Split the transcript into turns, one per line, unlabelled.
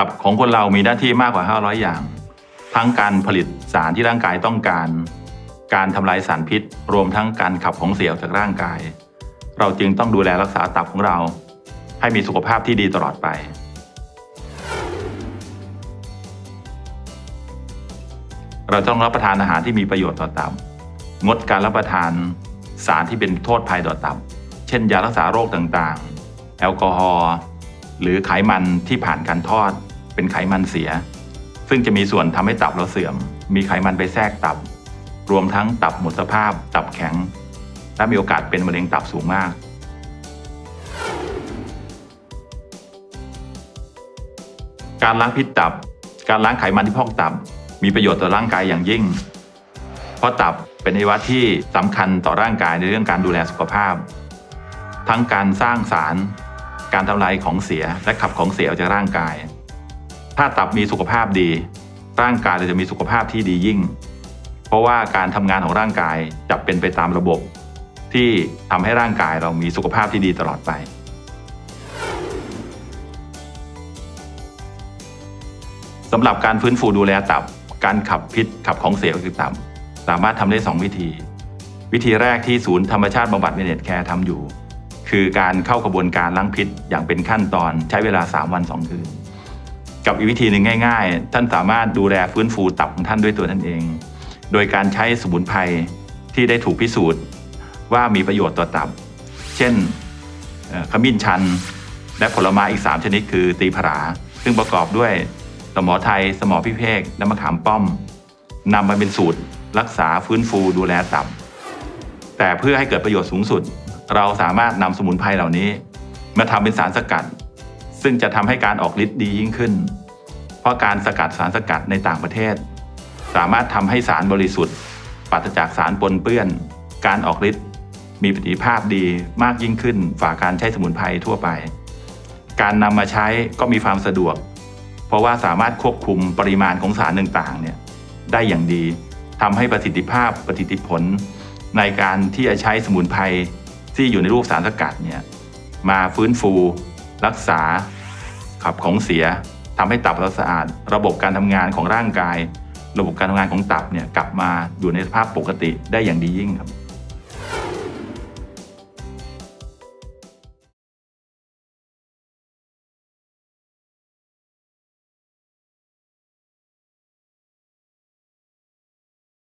ตับของคนเรามีหน้าที่มากกว่า 500 อย่าง ทั้งการผลิตสารที่ร่างกายต้องการ การทำลายสารพิษ รวมทั้งการขับของเสียออกจากร่างกาย เราจึงต้องดูแลรักษาตับของเรา ให้มีสุขภาพที่ดีตลอดไปเราต้องรับประทานอาหารที่มีประโยชน์ต่อตับ งดการรับประทานสารที่เป็นโทษภัยต่อตับ เช่น ยารักษาโรคต่างๆ แอลกอฮอล์ หรือไขมันที่ผ่านการทอด เป็นไขมันเสีย ซึ่งจะมีส่วนทำให้ตับเราเสื่อม มีไขมันไปแทรกตับ รวมทั้งตับหมดสภาพ ตับแข็ง และมีโอกาสเป็นมะเร็งตับสูงมากการล้างพิษตับ การล้างไขมันที่พอกตับ มีประโยชน์ต่อร่างกายอย่างยิ่ง เพราะตับเป็นอวัยวะที่สำคัญต่อร่างกายในเรื่องการดูแลสุขภาพ ทั้งการสร้างสาร การทำลายของเสียและขับของเสียออกจากร่างกาย ถ้าตับมีสุขภาพดี ร่างกายเราจะมีสุขภาพที่ดียิ่ง เพราะว่าการทำงานของร่างกายจะเป็นไปตามระบบ ที่ทำให้ร่างกายเรามีสุขภาพที่ดีตลอดไปสำหรับการฟื้นฟูดูแลตับ การขับพิษขับของเสียออกจากตับ สามารถทำได้ 2 วิธี วิธีแรกที่ศูนย์ธรรมชาติบำบัดเมเนตแคร์ทำอยู่ คือการเข้ากระบวนการล้างพิษอย่างเป็นขั้นตอนใช้เวลา 3 วัน 2 คืน กับอีกวิธีหนึ่งง่าย ๆ ท่านสามารถดูแลฟื้นฟูตับของท่านด้วยตัวท่านเอง โดยการใช้สมุนไพรที่ได้ถูกพิสูจน์ว่ามีประโยชน์ต่อตับ เช่นขมิ้นชัน และผลไม้อีก 3 ชนิดคือตีผราซึ่งประกอบด้วยสมอไทย สมอพิเภกและมะขามป้อมนำมาเป็นสูตรรักษาฟื้นฟูดูแลตับ แต่เพื่อให้เกิดประโยชน์สูงสุด เราสามารถนำสมุนไพรเหล่านี้ มาทำเป็นสารสกัด ซึ่งจะทำให้การออกฤทธิ์ดียิ่งขึ้น เพราะการสกัดสารสกัดในต่างประเทศ สามารถทำให้สารบริสุทธิ์ปราศจากสารปนเปื้อน การออกฤทธิ์มีประสิทธิภาพดีมากยิ่งขึ้นฝ่าการใช้สมุนไพรทั่วไป การนำมาใช้ก็มีความสะดวก เพราะว่าสามารถควบคุมปริมาณของสารต่างๆเนี่ยได้อย่างดีทำให้ประสิทธิภาพประสิทธิผล ในการที่จะใช้สมุนไพรที่อยู่ในรูปสารสกัดเนี่ยมาฟื้นฟู รักษาขับของเสียทำให้ตับเราสะอาด ระบบการทำงานของร่างกาย ระบบการทำงานของตับเนี่ยกลับมาอยู่ในสภาพปกติได้อย่างดียิ่งครับ